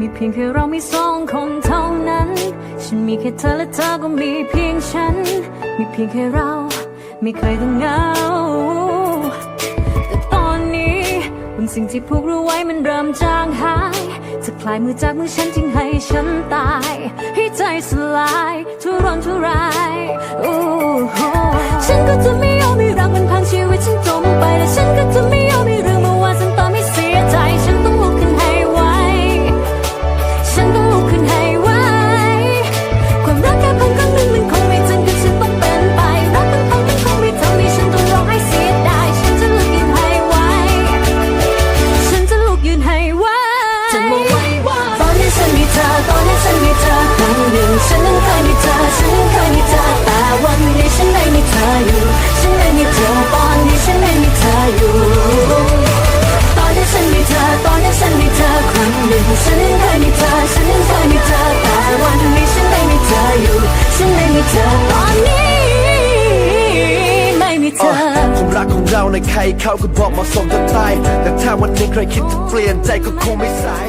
มีเพียงแค่เรามีสองคนเท่านั้น ฉันมีแค่เธอและเธอก็มีเพียงฉัน มีเพียงแค่เราไม่เคยต้องเหงา แต่ตอนนี้บางสิ่งที่ผูกเราไว้มันเริ่มจางหายจะคลายมือจากมือฉันจึงให้ฉันตาย ให้ใจสลาย ฉันนั้นเคยมีเธอ ฉันนั้นเคยมีเธอ แต่วันนี้ฉันไม่มีเธออยู่ ฉันไม่มีเธอตอนนี้ฉันไม่มีเธออยู่ ตอนนี้ฉันมีเธอ ตอนนี้ฉันมีเธอครั้งหนึ่ง ฉันนั้นเคยมีเธอ ฉันนั้นเคยมีเธอ แต่วันนี้ฉันไม่มีเธออยู่ ฉันไม่มีเธอตอนนี้ไม่มีเธอความรักของเราในใครเขาก็บอกมาะสมจะตายแต่ถ้าวันหนึงใครคิดจะเปลี่ยนใจก็คงไม่สาย